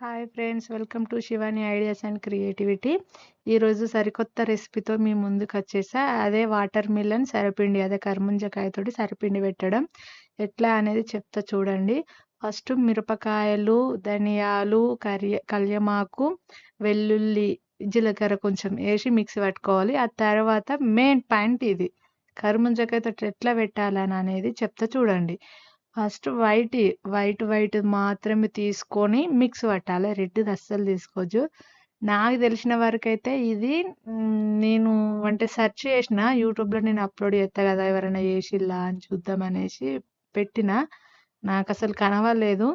Hi friends welcome to Shivani ideas and creativity ఈరోజు సరికొత్త రెసిపీతో మీ ముందుకు వచ్చేసా. అదే వాటర్ మిలన్ సరిపిండి అదే కర్ముంజకాయతోటి సరిపిండి పెట్టడం. ఎట్లా అనేది చెప్తా చూడండి. ఫస్ట్ మిరపకాయలు ధనియాలు కరి కళ్యమాకు వెల్లుల్లి జీలకర్ర కొంచెం వేసి మిక్సీ పట్టుకోవాలి. ఆ తర్వాత మెయిన్ పాయింట్ ఇది. కర్ముంజకాయతో ఎట్లా పెట్టాలని అనేది చెప్తా చూడండి. ఫస్ట్ వైట్ వైట్ వైట్ మాత్రమే తీసుకొని మిక్స్ పట్టాలి. రెడ్ది అస్సలు తీసుకోవచ్చు నాకు తెలిసిన వరకు అయితే ఇది నేను అంటే సెర్చ్ చేసిన యూట్యూబ్లో నేను అప్లోడ్ చేస్తా కదా ఎవరైనా చేసిల్లా అని చూద్దాం అనేసి పెట్టిన. నాకు అసలు కనవలేదు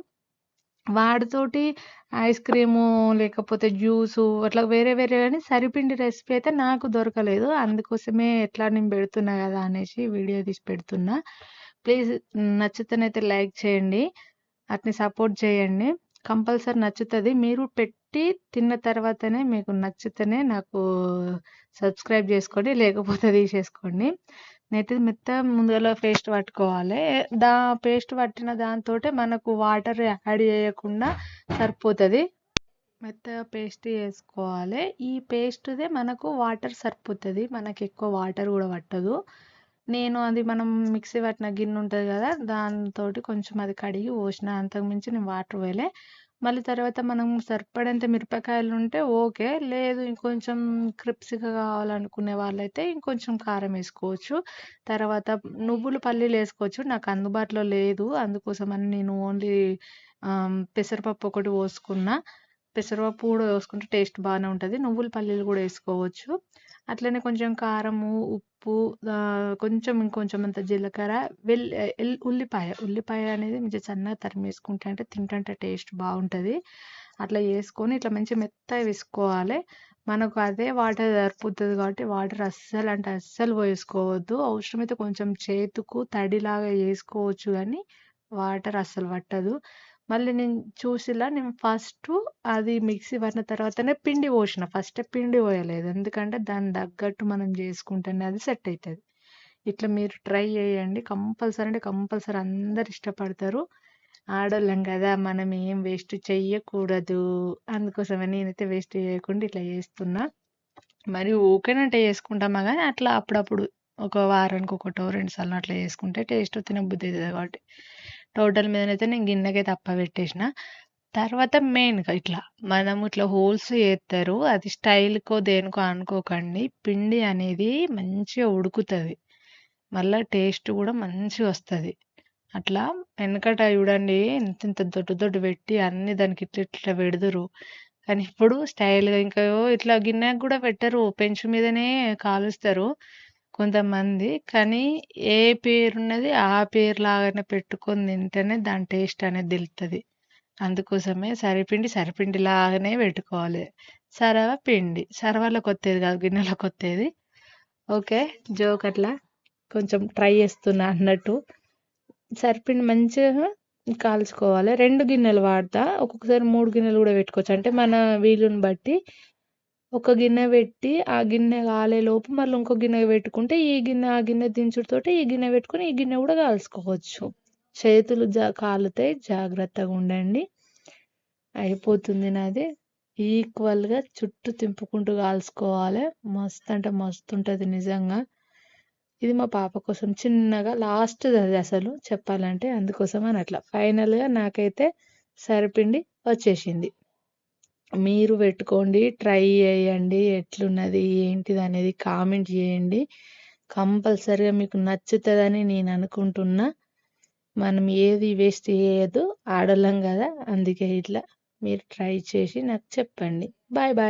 వాడితోటి ఐస్ క్రీము లేకపోతే జ్యూసు అట్లా వేరే వేరే కానీ సరిపిండి రెసిపీ అయితే నాకు దొరకలేదు. అందుకోసమే ఎట్లా నేను పెడుతున్నా కదా అనేసి వీడియో తీసి పెడుతున్నా. ప్లీజ్ నచ్చితేనైతే లైక్ చేయండి. అట్ని సపోర్ట్ చేయండి. కంపల్సరీ నచ్చుతుంది. మీరు పెట్టి తిన్న తర్వాతనే మీకు నచ్చితేనే నాకు సబ్స్క్రైబ్ చేసుకోండి. లేకపోతే తీసేసుకోండి. నెత్తి మెత్త ముందుగా పేస్ట్ పట్టుకోవాలి. దా పేస్ట్ పట్టిన దాంతో మనకు వాటర్ యాడ్ చేయకుండా సరిపోతుంది. మెత్తగా పేస్ట్ వేసుకోవాలి ఈ పేస్ట్దే మనకు వాటర్ సరిపోతుంది. మనకి ఎక్కువ వాటర్ కూడా పట్టదు. నేను అది మనం మిక్సీ పట్టిన గిన్నె ఉంటుంది కదా దాంతో కొంచెం అది కడిగి పోసిన. అంతకుమించి నేను వాటర్ పోయలే. మళ్ళీ తర్వాత మనం సరిపడేంత మిరపకాయలు ఉంటే ఓకే. లేదు ఇంకొంచెం క్రిప్స్గా కావాలనుకునే వాళ్ళైతే ఇంకొంచెం కారం వేసుకోవచ్చు. తర్వాత నువ్వులు పల్లీలు వేసుకోవచ్చు. నాకు అందుబాటులో లేదు. అందుకోసమని నేను ఓన్లీ పెసరపప్పు ఒకటి పోసుకున్నా. పెసరపప్పు కూడా వేసుకుంటే టేస్ట్ బాగానే ఉంటుంది. నువ్వుల పల్లీలు కూడా వేసుకోవచ్చు. అట్లనే కొంచెం కారము ఉప్పు కొంచెం ఇంకొంచెం అంత జీలకర్ర వెల్ ఉల్లిపాయ. ఉల్లిపాయ అనేది మంచిగా సన్నగా తరిమేసుకుంటే అంటే తింటుంటే టేస్ట్ బాగుంటుంది. అట్లా వేసుకొని ఇట్లా మంచి మెత్తగా వేసుకోవాలి. మనకు అదే వాటర్ సరిపోతుంది కాబట్టి వాటర్ అస్సలు అంటే అస్సలు పోసుకోవద్దు అవసరమైతే కొంచెం చేతుకు తడిలాగా వేసుకోవచ్చు కానీ వాటర్ అస్సలు పట్టదు. మళ్ళీ నేను చూసిలా నేను ఫస్ట్ అది మిక్సీ పడిన తర్వాతనే పిండి పోసిన. ఫస్ట్ పిండి పోయలేదు. ఎందుకంటే దాని తగ్గట్టు మనం చేసుకుంటేనే అది సెట్ అవుతుంది ఇట్లా మీరు ట్రై చేయండి. కంపల్సరీ అంటే కంపల్సరీ అందరు ఇష్టపడతారు. ఆడోళ్ళం కదా మనం ఏం వేస్ట్ చెయ్యకూడదు. అందుకోసమే నేనైతే వేస్ట్ చేయకుండా ఇట్లా చేస్తున్నా. మరి ఊకేనంటే చేసుకుంటామా కానీ అట్లా అప్పుడప్పుడు ఒక వారానికి ఒకటో రెండు సార్లు అట్లా చేసుకుంటే టేస్ట్ తినబుద్ధి అవుతుంది కాబట్టి. టోటల్ మీదనైతే నేను గిన్నెకి తప్ప పెట్టేసిన. తర్వాత మెయిన్గా ఇట్లా మనం ఇట్లా హోల్స్ చేస్తారు. అది స్టైల్కో దేనికో అనుకోకండి. పిండి అనేది మంచిగా ఉడుకుతుంది. మళ్ళీ టేస్ట్ కూడా మంచిగా వస్తుంది. అట్లా వెనకట చూడండి ఇంత ఇంత దొడ్డు దొడ్డు పెట్టి అన్ని దానికి ఇట్లా ఇట్లా పెడదురు. కానీ ఇప్పుడు స్టైల్గా ఇంకా ఇట్లా గిన్నెకి కూడా పెట్టరు. పెంచు మీదనే కాలుస్తారు. కొంతమంది కానీ ఏ పేరున్నది ఆ పేరు లాగానే పెట్టుకొని తింటేనే దాని టేస్ట్ అనేది తెలుస్తుంది అందుకోసమే సరిపిండి సరిపిండి లాగానే పెట్టుకోవాలి. సరవ పిండి. సరవలోకి కొత్తది కాదు గిన్నెలోకి కొత్తది. ఓకే జోక్ అట్లా కొంచెం ట్రై చేస్తున్నా అన్నట్టు. సరిపిండి మంచిగా కాల్చుకోవాలి. రెండు గిన్నెలు వాడతా. ఒక్కొక్కసారి మూడు గిన్నెలు కూడా పెట్టుకోవచ్చు. అంటే మన వీలుని బట్టి ఒక గిన్నె పెట్టి ఆ గిన్నె కాలేలోపు మళ్ళీ ఇంకో గిన్నె పెట్టుకుంటే ఈ గిన్నె ఆ గిన్నె దించుడుతోటి ఈ గిన్నె పెట్టుకొని ఈ గిన్నె కూడా కాల్చుకోవచ్చు. చేతులు జా కాలుతాయి జాగ్రత్తగా ఉండండి. అయిపోతుంది నాది. ఈక్వల్గా చుట్టూ తింపుకుంటూ కాల్చుకోవాలి. మస్తు అంటే మస్తు ఉంటుంది నిజంగా. ఇది మా పాప కోసం చిన్నగా లాస్ట్ అది అసలు చెప్పాలంటే అందుకోసం అని అట్లా ఫైనల్గా నాకైతే సరిపిండి వచ్చేసింది. మీరు పెట్టుకోండి ట్రై చేయండి ఎట్లున్నది ఏంటిది అనేది కామెంట్ చేయండి. కంపల్సరిగా మీకు నచ్చుతుందని నేను అనుకుంటున్నా. మనం ఏది వేస్ట్ చేయదు ఆడలం కదా అందుకే ఇట్లా మీరు ట్రై చేసి నాకు చెప్పండి. Bye bye.